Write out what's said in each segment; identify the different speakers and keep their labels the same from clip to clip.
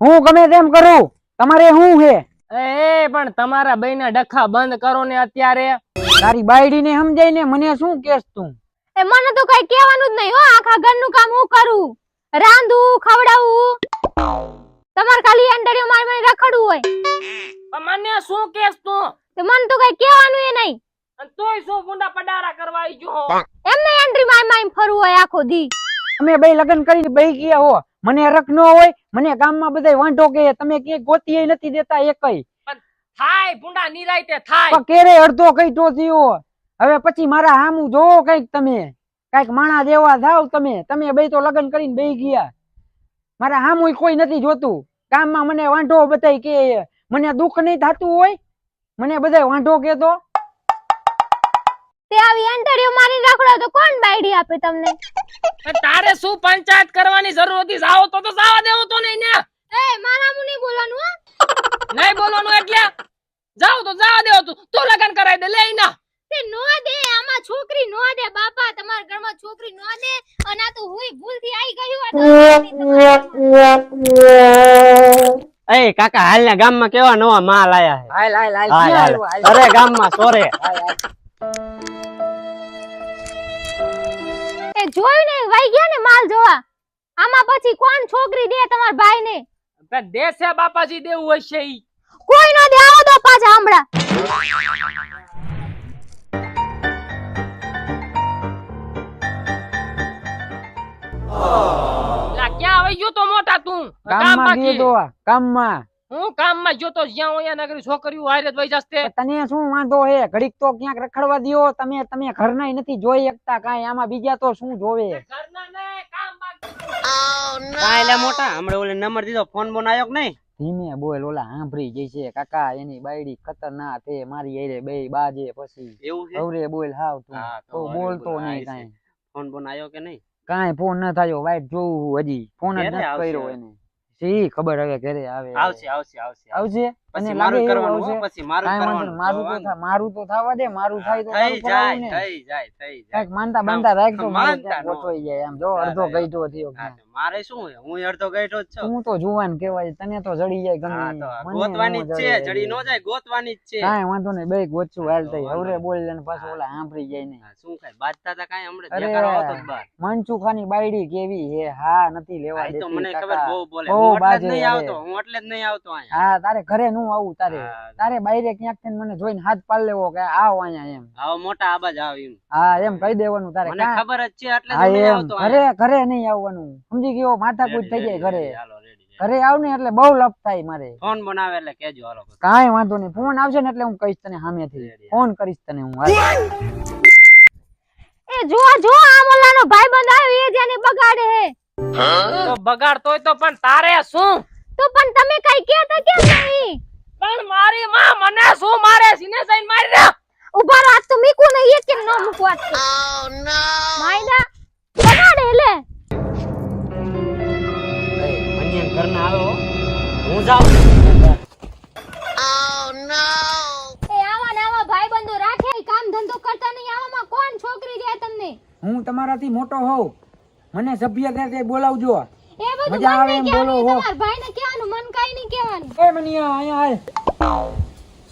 Speaker 1: હું ગમે તેમ કરું. તમારે શું હે?
Speaker 2: એ પણ તમારા બેના ડખા બંધ કરો ને અત્યારે.
Speaker 1: તારી બાયડીને સમજાય ને મને શું કેસ તું?
Speaker 3: એ મને તો કઈ કહેવાનું જ નહીં હો આખા ઘરનું કામ હું કરું. રાંધું ખવડાવું. તમારે ખાલી એન્ટરીઓ મારી મારી રખડવું હોય.
Speaker 2: પણ મને શું કેસ તું?
Speaker 3: તો મને તો કઈ કહેવાનું
Speaker 2: અને તોય જો મુંડા પડારા કરવા આવી ગયો
Speaker 3: એમને એન્ટ્રી મારી મારી ફરવું હોય આખો દી.
Speaker 1: અમે બે લગન કરીને બેહી ગયા હો. મને રખ ન હોય મને ગામમાં બધાય વાંઢો કે તમે કે ગોતીય નથી દેતા એકય.
Speaker 2: થાય ભૂંડા નિરાયતે થાય.
Speaker 1: પણ કેરે અડધો કઈ તો થયો? હવે પછી મારા હામું જોવો કંઈક તમે. કંઈક માણા દેવા થાવ તમે. તમે બે તો લગ્ન કરીને બેહી ગયા. મારા હામું કોઈ નથી જોતું. ગામમાં મને વાંઢો બધાય કે મને દુઃખ નહીં થતું હોય? મને બધા વાંઢો કેતો
Speaker 3: તે આવી એન્ટરીઓ મારી રાખડો તો કોણ બાયડી આપે તમને?
Speaker 2: તારે શું પંચાયત કરવાની જરૂર હતી? જાઓ તો તો જાવા દેવો તો નહીં ને.
Speaker 3: એ મારા મું નહીં બોલવાનું હો.
Speaker 2: નહીં બોલવાનું એટલે? જાઓ તો જવા દેવો તું. તું લગન કરાવી દે લઈ ના
Speaker 3: તે નો દે આમાં છોકરી નો દે બાપા તમારા ઘરમાં છોકરી નો દે અને આ તો હુઈ ભૂલથી આવી ગયું આ
Speaker 4: એ કાકા હાલ ને ગામમાં કેવા નવા માલ આયા છે?
Speaker 1: હાલ. હાલ હાલ.
Speaker 4: અરે ગામમાં સોરે.
Speaker 1: હાલ, હાલ.
Speaker 3: એ જોયું ને વહી ગયા ને માલ જોવા. આમાં પછી કોણ છોકરી દે તમાર ભાઈ ને
Speaker 2: પણ દેશે બાપાજી દેવું હશે ઈ.
Speaker 3: કોઈ નો દે આવો તો પાછા હમણાં.
Speaker 2: લા ક્યાં આવી ગયો તો મોટા તું? કામ
Speaker 1: કામમાં
Speaker 2: બાકી
Speaker 1: ગયો તો કામમાં
Speaker 2: હું કામમાં ગયો તો જ્યાં હોય ત્યાં નગરી છોકરીઓ હારે જ વઈ જશે.
Speaker 1: તને શું વાંધો હે? ઘડીક તો ક્યાંક રખડવા દિયો. તમે તમે ઘરના નથી જોઈ શકતા કાંઈ. આમાં બીજા તો શું જોવે?
Speaker 2: ઘરના ને કામ બાકી
Speaker 4: કાંઈ લે મોટા હમણે ઓલે નંબર દીધો ફોન બોન આવ્યો કે નહીં?
Speaker 1: ધીમે બોલ ઓલા સાંભળી છે. કાકા એની બાયડી ખતરનાક છે મારી હારે બે બાજે પછી.
Speaker 4: એવું છે?
Speaker 1: અવરે બોલ હાવ તું.
Speaker 4: તો
Speaker 1: બોલતો
Speaker 4: બોલ,
Speaker 1: નહીં કાંઈ.
Speaker 4: ફોન બોન આવ્યો કે નહીં?
Speaker 1: કાંઈ ફોન ન થયો. વાઈટ જોવું હજી. ફોન જ
Speaker 4: ન
Speaker 1: કર્યો એને. શી ખબર હવે ઘરે આવે.
Speaker 4: આવશે આવશે આવશે
Speaker 1: આવશે.
Speaker 4: પછી
Speaker 1: અને
Speaker 4: મારું કરવાનું
Speaker 1: છે
Speaker 4: પછી મારું. કરવાનું.
Speaker 1: મારું તો થા- મારું તો થવા દે મારું થાય તો
Speaker 4: થઈ જાય થઈ જાય થઈ જાય.
Speaker 1: માનતા બાંધતા રાખજો
Speaker 4: માનતા
Speaker 1: ગોઠવાઈ જાય આમ જો અડધો ગઈઠો થયો.
Speaker 4: હા,
Speaker 1: ક્યાંક.
Speaker 4: તો મારે શું હું અડધો ગઈઠો જ છું.
Speaker 1: હું તો જુવાન કહેવાય તને તો જડી જાય ગમે
Speaker 4: ગોતવાની જ છે
Speaker 1: જડી
Speaker 4: નો જાય ગોતવાની જ છે.
Speaker 1: કાઈ વાંધો નહીં બે ગોચું હાલ થઈ હવરે. બોલ ને પાછું ઓલા સાંભળી જાય ને
Speaker 4: શું કાઈ બાજતા તા કાઈ હમણે. દેખાડો આવતો બાર.
Speaker 1: મનચુખાની બાયડી કેવી હે? હા નથી લેવા
Speaker 4: દેતી તો મને ખબર. બહુ બોલે. હું એટલે જ નહીં આવતો હું એટલે જ નહીં આવતો અહીંયા.
Speaker 1: હા તારે ઘરે નું આવું તારે? તારે બાયરે ક્યાંક થઈને મને જોઈને હાથ પાડ લેવો કે આવ અહીંયા એમ.
Speaker 4: આવો મોટા આબાજ આવ એમ.
Speaker 1: હા એમ કહી દેવાનું તારે.
Speaker 4: મને ખબર જ છે એટલે
Speaker 1: હા એમ.
Speaker 4: આવતો
Speaker 1: ઘરે ઘરે નહીં આવવાનું. સમજી ગયો માથાકૂટ થઈ જાય ઘરે. ઘરે આવ ને એટલે બહુ લપ થાય મારે.
Speaker 4: ફોન બનાવે એટલે કેજો હાલો
Speaker 1: કાઈ વાંધો નહીં. ફોન આવશે ને એટલે હું કહીશ તને સામેથી. ફોન કરીશ તને હું
Speaker 3: એ જો જો આ મોલાનો ભાઈ બંધ આવ્યો એ જેને બગાડે હે.
Speaker 2: તો બગાડતો તો પણ તારે શું?
Speaker 3: તો પણ તમે કઈ કહેતા કેમ નહીં
Speaker 2: પણ મારી માં મને શું મારે? સિને જઈને મારી રે.
Speaker 3: ઊભા રહો આજ તો મીકું નહીં એક કે નો મૂકવા ઓ નો માયના બગાડે લે.
Speaker 4: એ, મનિયન ઘરના આવ્યો હો. હું જાઉં.
Speaker 3: એ આવા ને આવા ભાઈબંધો રાખે કામ ધંધો કરતા નહીં. આવામાં કોણ છોકરી દે તમને?
Speaker 1: હું તમારાથી મોટો હોઉં. મને સભ્યતાથી બોલાવજો.
Speaker 3: એ બધું
Speaker 1: મજા આવે એમ બોલો હો.
Speaker 3: તમારા ભાઈને કાઈ નહીં કહેવાનું.
Speaker 1: એ મનિયા અહીંયા હાલ.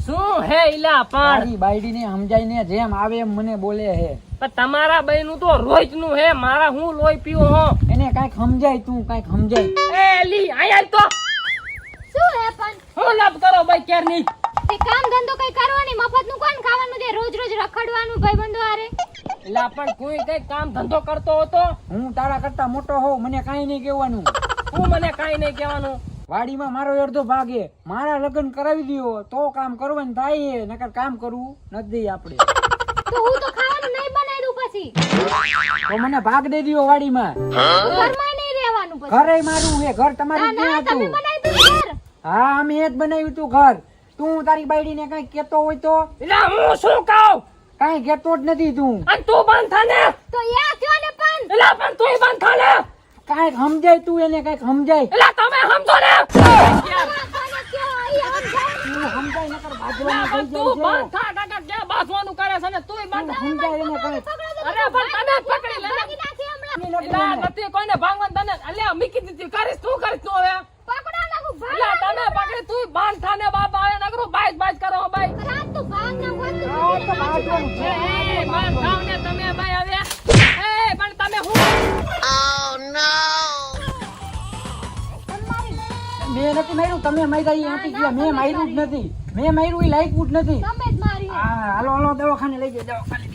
Speaker 2: શું હે ઈલા પણ?
Speaker 1: તારી બાયડીને સમજાઈને જેમ આવે એમ મને બોલે હે.
Speaker 2: પણ તમારા બહેન તો રોજનું હે મારા હું લોહી પીવું હો.
Speaker 1: એને કાંઈક સમજાય તું કાંઈક સમજાય.
Speaker 2: એ લી આયા તો.
Speaker 3: શું હે પણ?
Speaker 2: હું લપ કરો ભાઈ ક્યારની
Speaker 3: તે કામ ધંધો કઈ કરવાની? મફતનું કોણ ખાવાનું રોજ રોજ રખડવાનું ભાઈબંધો હારે.
Speaker 2: લા પણ કોઈ કઈ કામ ધંધો કરતો હતો?
Speaker 1: હું તારા કરતા મોટો હોઉં મને કઈ નહીં કહેવાનું.
Speaker 2: હું મને કાઈ નહીં કહેવાનું?
Speaker 1: વાડીમાં મારો અડધો ભાગ એ. મારા લગ્ન કરાવી દ્યો તો કામ કરવાનું થાય હે નકર કામ કરવું નથી આપણે.
Speaker 3: તો હું તો ખાવાનું નહીં બનાવી પછી.
Speaker 1: તો મને ભાગ દે દો વાડીમાં.
Speaker 3: ઘરમાં નહીં રહેવાનું પછી.
Speaker 1: ઘરે મારું હે ઘર તમારું ક્યાં હતું? હા અમે એ જ બનાવ્યું તું ઘર. તું તારી બાયડીને કઈ કેતો હોય તો?
Speaker 2: એટલે હું શું કહું?
Speaker 1: કઈ કેતો જ નથી તું.
Speaker 2: અને તું બંધ થાને
Speaker 3: તો એ કયો ને પણ.
Speaker 2: એટલે પણ તું બંધ થાને
Speaker 1: કાંઈક સમજાય તું એને કંઈક સમજાય.
Speaker 2: એટલે તમે સમજો ને
Speaker 3: કોને કયો ઈ આમ જાય
Speaker 1: તું સમજાય નકર
Speaker 2: લા
Speaker 1: બાજવાનું
Speaker 2: પણ
Speaker 1: થઈ
Speaker 2: તું
Speaker 1: જાય
Speaker 2: બંધ થા કાકા ક્યાં બાસવાનું કરે છે ને તું બંધ
Speaker 1: છે તું સમજાય એને કંઈક
Speaker 3: પકડો
Speaker 2: અરે પણ તને જ પકડી લે
Speaker 3: ભાગી નાખી હમણાં
Speaker 2: એલા નથી કોઈને ભાંગવાન તને અલ્યા મૂકી દીધી કરીશ તું કરીશ તું હવે.
Speaker 3: પકડો નાખું ભાગ
Speaker 2: અલ્યા તને પકડી તું બાંધ થાને બાપ આવે નગરું બાઈજ બાઈજ કરો બાઈ
Speaker 3: રાત તું ભાગ ના હોત તો
Speaker 1: આ તો બાજવાનું
Speaker 2: એ બાંધ થાવ ને તમે બાઈ હવે. એ પણ તમે હું?
Speaker 1: મેં નથી માર્યું તમે માર્યા ઈ આપી ગયા મેં માર્યું જ નથી. મેં માર્યું એ લાયકું જ નથી.
Speaker 3: તમે જ મારી
Speaker 1: હા હાલો હાલો દવાખાને લઈ જાય દવાખાને